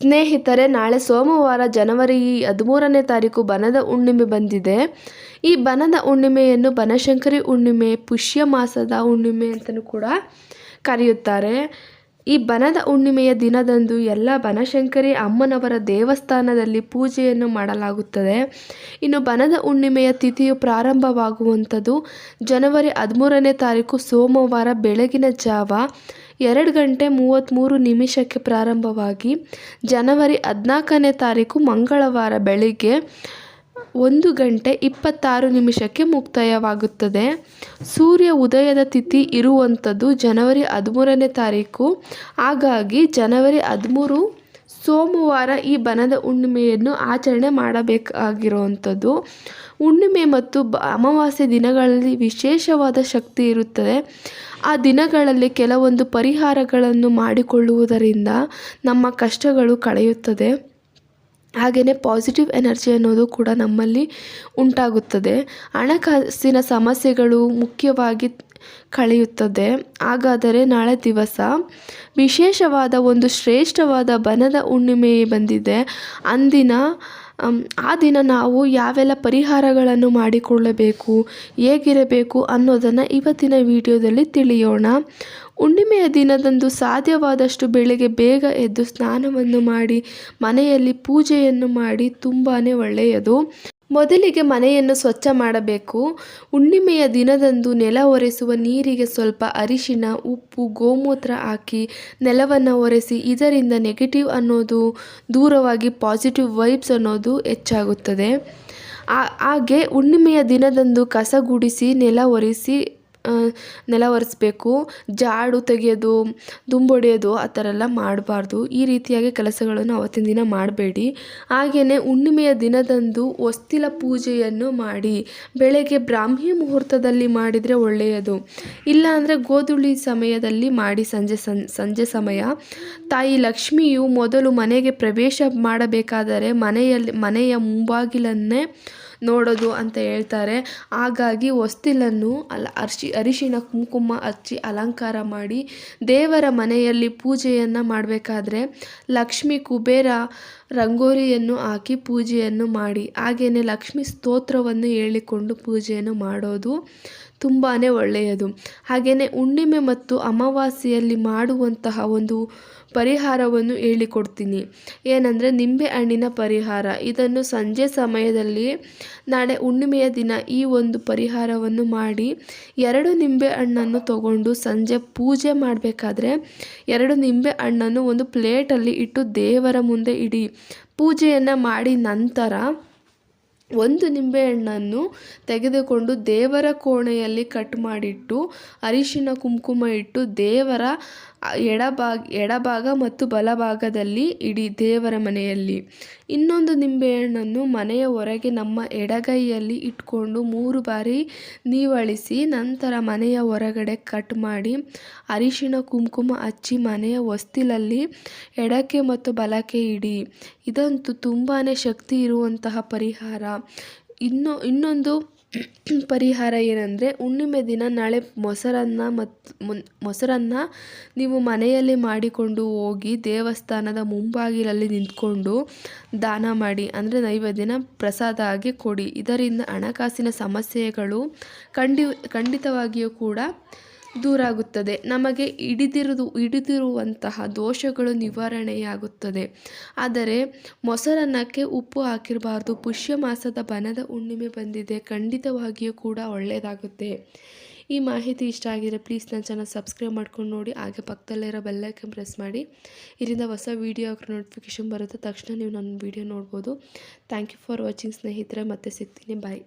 ಸ್ನೇಹಿತರೆ, ನಾಳೆ ಸೋಮವಾರ ಜನವರಿ ಹದಿಮೂರನೇ ತಾರೀಕು ಬನದ ಹುಣ್ಣಿಮೆ ಬಂದಿದೆ. ಈ ಬನದ ಹುಣ್ಣಿಮೆಯನ್ನು ಬನಶಂಕರಿ ಹುಣ್ಣಿಮೆ, ಪುಷ್ಯ ಮಾಸದ ಹುಣ್ಣಿಮೆ ಅಂತಲೂ ಕೂಡ ಕರೆಯುತ್ತಾರೆ. ಈ ಬನದ ಹುಣ್ಣಿಮೆಯ ದಿನದಂದು ಎಲ್ಲ ಬನಶಂಕರಿ ಅಮ್ಮನವರ ದೇವಸ್ಥಾನದಲ್ಲಿ ಪೂಜೆಯನ್ನು ಮಾಡಲಾಗುತ್ತದೆ. ಇನ್ನು ಬನದ ಹುಣ್ಣಿಮೆಯ ತಿಥಿಯು ಪ್ರಾರಂಭವಾಗುವಂಥದ್ದು ಜನವರಿ ಹದಿಮೂರನೇ ತಾರೀಕು ಸೋಮವಾರ ಬೆಳಗಿನ ಜಾವ. ಎರಡು ಗಂಟೆ ಮೂವತ್ತ್ಮೂರು ನಿಮಿಷಕ್ಕೆ ಪ್ರಾರಂಭವಾಗಿ ಜನವರಿ ಹದಿನಾಲ್ಕನೇ ತಾರೀಕು ಮಂಗಳವಾರ ಬೆಳಿಗ್ಗೆ ಒಂದು ಗಂಟೆ ಇಪ್ಪತ್ತಾರು ನಿಮಿಷಕ್ಕೆ ಮುಕ್ತಾಯವಾಗುತ್ತದೆ. ಸೂರ್ಯ ಉದಯದ ತಿಥಿ ಇರುವಂಥದ್ದು ಜನವರಿ ಹದಿಮೂರನೇ ತಾರೀಕು. ಹಾಗಾಗಿ ಜನವರಿ ಹದಿಮೂರು ಸೋಮವಾರ ಈ ಬನದ ಹುಣ್ಣಿಮೆಯನ್ನು ಆಚರಣೆ ಮಾಡಬೇಕಾಗಿರುವಂಥದ್ದು. ಹುಣ್ಣಿಮೆ ಮತ್ತು ಬ, ಅಮಾವಾಸ್ಯೆ ದಿನಗಳಲ್ಲಿ ವಿಶೇಷವಾದ ಶಕ್ತಿ ಇರುತ್ತದೆ. ಆ ದಿನಗಳಲ್ಲಿ ಕೆಲವೊಂದು ಪರಿಹಾರಗಳನ್ನು ಮಾಡಿಕೊಳ್ಳುವುದರಿಂದ ನಮ್ಮ ಕಷ್ಟಗಳು ಕಳೆಯುತ್ತದೆ. ಹಾಗೆಯೇ ಪಾಸಿಟಿವ್ ಎನರ್ಜಿ ಅನ್ನೋದು ಕೂಡ ನಮ್ಮಲ್ಲಿ ಉಂಟಾಗುತ್ತದೆ. ಹಣಕಾಸಿನ ಸಮಸ್ಯೆಗಳು ಮುಖ್ಯವಾಗಿ ಕಳೆಯುತ್ತದೆ. ಹಾಗಾದರೆ ನಾಳೆ ದಿವಸ ವಿಶೇಷವಾದ ಒಂದು ಶ್ರೇಷ್ಠವಾದ ಬನದ ಹುಣ್ಣಿಮೆ ಬಂದಿದೆ. ಅಂದಿನ ಆ ದಿನ ನಾವು ಯಾವೆಲ್ಲ ಪರಿಹಾರಗಳನ್ನು ಮಾಡಿಕೊಳ್ಳಬೇಕು, ಹೇಗಿರಬೇಕು ಅನ್ನೋದನ್ನು ಇವತ್ತಿನ ವಿಡಿಯೋದಲ್ಲಿ ತಿಳಿಯೋಣ. ಹುಣ್ಣಿಮೆಯ ದಿನದಂದು ಸಾಧ್ಯವಾದಷ್ಟು ಬೆಳಗ್ಗೆ ಬೇಗ ಎದ್ದು ಸ್ನಾನವನ್ನು ಮಾಡಿ, ಮನೆಯಲ್ಲಿ ಪೂಜೆಯನ್ನು ಮಾಡಿ ತುಂಬಾ ಒಳ್ಳೆಯದು. ಮೊದಲಿಗೆ ಮನೆಯನ್ನು ಸ್ವಚ್ಛ ಮಾಡಬೇಕು. ಹುಣ್ಣಿಮೆಯ ದಿನದಂದು ನೆಲ ಒರೆಸುವ ನೀರಿಗೆ ಸ್ವಲ್ಪ ಅರಿಶಿನ ಉಪ್ಪು, ಗೋಮೂತ್ರ ಹಾಕಿ ನೆಲವನ್ನು ಒರೆಸಿ ಇದರಿಂದ ನೆಗೆಟಿವ್ ಅನ್ನೋದು, ದೂರವಾಗಿ ಪಾಸಿಟಿವ್ ವೈಬ್ಸ್ ಅನ್ನೋದು ಹೆಚ್ಚಾಗುತ್ತದೆ. ಹಾಗೆ ಹುಣ್ಣಿಮೆಯ ದಿನದಂದು ಕಸ ಗುಡಿಸಿ ನೆಲ ಒರೆಸಿ ನೆಲ ಒರೆಸ್ಬೇಕು, ಜಾಡು ತೆಗೆಯೋದು ದುಂಬೊಡೆಯೋದು ಆ ಥರ ಎಲ್ಲ ಮಾಡಬಾರ್ದು. ಈ ರೀತಿಯಾಗಿ ಕೆಲಸಗಳನ್ನು ಅವತ್ತಿನ ದಿನ ಮಾಡಬೇಡಿ. ಹಾಗೆಯೇ ಹುಣ್ಣಿಮೆಯ ದಿನದಂದು ಹೊಸ್ತಿಲ ಪೂಜೆಯನ್ನು ಮಾಡಿ, ಬೆಳಗ್ಗೆ ಬ್ರಾಹ್ಮಿ ಮುಹೂರ್ತದಲ್ಲಿ ಮಾಡಿದರೆ ಒಳ್ಳೆಯದು. ಇಲ್ಲ ಅಂದರೆ ಗೋಧುಳಿ ಸಮಯದಲ್ಲಿ ಮಾಡಿ ಸಂಜೆ ಸಂಜೆ ಸಮಯ. ತಾಯಿ ಲಕ್ಷ್ಮಿಯು ಮೊದಲು ಮನೆಗೆ ಪ್ರವೇಶ ಮಾಡಬೇಕಾದರೆ ಮನೆಯಲ್ಲಿ, ಮನೆಯ ಮುಂಬಾಗಿಲನ್ನೇ ನೋಡೋದು ಅಂತ ಹೇಳ್ತಾರೆ. ಹಾಗಾಗಿ ಹೊಸ್ತಿಲನ್ನು ಅಲ್ಲ, ಅರ್ಶಿ ಅರಿಶಿಣ ಕುಂಕುಮ ಹಚ್ಚಿ ಅಲಂಕಾರ ಮಾಡಿ ದೇವರ ಮನೆಯಲ್ಲಿ ಪೂಜೆಯನ್ನು ಮಾಡಬೇಕಾದ್ರೆ ಲಕ್ಷ್ಮಿ ಕುಬೇರ ರಂಗೋಲಿಯನ್ನು ಹಾಕಿ ಪೂಜೆಯನ್ನು ಮಾಡಿ. ಹಾಗೆಯೇ ಲಕ್ಷ್ಮಿ ಸ್ತೋತ್ರವನ್ನು ಹೇಳಿಕೊಂಡು ಪೂಜೆಯನ್ನು ಮಾಡೋದು ತುಂಬಾ ಒಳ್ಳೆಯದು. ಹಾಗೆಯೇ ಹುಣ್ಣಿಮೆ ಮತ್ತು ಅಮಾವಾಸ್ಯೆಯಲ್ಲಿ ಮಾಡುವಂತಹ ಒಂದು ಪರಿಹಾರವನ್ನು ಹೇಳಿಕೊಡ್ತೀನಿ. ಏನಂದರೆ ನಿಂಬೆ ಹಣ್ಣಿನ ಪರಿಹಾರ. ಇದನ್ನು ಸಂಜೆ ಸಮಯದಲ್ಲಿ ನಾಳೆ ಹುಣ್ಣಿಮೆಯ ದಿನ ಈ ಒಂದು ಪರಿಹಾರವನ್ನು ಮಾಡಿ ಎರಡು ನಿಂಬೆ ಹಣ್ಣನ್ನು ತಗೊಂಡು ಸಂಜೆ ಪೂಜೆ ಮಾಡಬೇಕಾದ್ರೆ ಎರಡು ನಿಂಬೆ ಹಣ್ಣನ್ನು ಒಂದು ಪ್ಲೇಟಲ್ಲಿ ಇಟ್ಟು ದೇವರ ಮುಂದೆ ಇಡಿ. ಪೂಜೆಯನ್ನು ಮಾಡಿ ನಂತರ ಒಂದು ನಿಂಬೆಹಣ್ಣನ್ನು ತೆಗೆದುಕೊಂಡು ದೇವರ ಕೋಣೆಯಲ್ಲಿ ಕಟ್ ಮಾಡಿಟ್ಟು, ಅರಿಶಿನ ಕುಂಕುಮ ಇಟ್ಟು ದೇವರ ಎಡಭಾಗ ಎಡಭಾಗ ಮತ್ತು ಬಲಭಾಗದಲ್ಲಿ ಇಡಿ ದೇವರ ಮನೆಯಲ್ಲಿ. ಇನ್ನೊಂದು ನಿಂಬೆಹಣ್ಣನ್ನು ಮನೆಯ ಹೊರಗೆ ನಮ್ಮ ಎಡಗೈಯಲ್ಲಿ ಇಟ್ಕೊಂಡು ಮೂರು ಬಾರಿ ನೀವಳಿಸಿ ನಂತರ ಮನೆಯ ಹೊರಗಡೆ ಕಟ್ ಮಾಡಿ, ಅರಿಶಿನ ಕುಂಕುಮ ಹಚ್ಚಿ ಮನೆಯ ಹೊಸ್ತಿಲಲ್ಲಿ ಎಡಕ್ಕೆ ಮತ್ತು ಬಲಕ್ಕೆ ಇಡಿ. ಇದಂತೂ ತುಂಬಾ ಶಕ್ತಿ ಇರುವಂತಹ ಪರಿಹಾರ. ಇನ್ನು, ಇನ್ನೊಂದು ಪರಿಹಾರ ಏನಂದರೆ, ಹುಣ್ಣಿಮೆ ದಿನ ನಾಳೆ ಮೊಸರನ್ನ ಮತ್ತು ಮೊಸರನ್ನ ನೀವು ಮನೆಯಲ್ಲಿ ಮಾಡಿಕೊಂಡು ಹೋಗಿ ದೇವಸ್ಥಾನದ ಮುಂಬಾಗಿಲಲ್ಲಿ ನಿಂತ್ಕೊಂಡು ದಾನ ಮಾಡಿ, ಅಂದರೆ ನೈವೇದ್ಯನ ಪ್ರಸಾದ ಆಗಿ ಕೊಡಿ. ಇದರಿಂದ ಹಣಕಾಸಿನ ಸಮಸ್ಯೆಗಳು ಖಂಡಿ, ಖಂಡಿತವಾಗಿಯೂ ಕೂಡ ದೂರಾಗುತ್ತದೆ. ನಮಗೆ ಹಿಡಿದಿರುದು ಹಿಡಿದಿರುವಂತಹ ದೋಷಗಳು ನಿವಾರಣೆಯಾಗುತ್ತದೆ. ಆದರೆ ಮೊಸರನ್ನಕ್ಕೆ ಉಪ್ಪು ಹಾಕಿರಬಾರ್ದು. ಪುಷ್ಯ ಮಾಸದ ಬನದ ಹುಣ್ಣಿಮೆ ಬಂದಿದೆ. ಖಂಡಿತವಾಗಿಯೂ ಕೂಡ ಒಳ್ಳೆಯದಾಗುತ್ತೆ. ಈ ಮಾಹಿತಿ ಇಷ್ಟ ಆಗಿದ್ರೆ ಪ್ಲೀಸ್ ನನ್ನ ಚಾನಲ್ ಸಬ್ಸ್ಕ್ರೈಬ್ ಮಾಡ್ಕೊಂಡು ನೋಡಿ. ಹಾಗೆ ಪಕ್ಕದಲ್ಲಿರೋ ಬೆಲ್ಲೈಕನ್ ಪ್ರೆಸ್ ಮಾಡಿ. ಇದರಿಂದ ಹೊಸ ವೀಡಿಯೋ ನೋಟಿಫಿಕೇಷನ್ ಬರುತ್ತೆ. ತಕ್ಷಣ ನೀವು ನನ್ನ ವೀಡಿಯೋ ನೋಡ್ಬೋದು. ಥ್ಯಾಂಕ್ ಯು ಫಾರ್ ವಾಚಿಂಗ್ ಸ್ನೇಹಿತರೆ. ಮತ್ತೆ ಸಿಗ್ತೀನಿ. ಬಾಯ್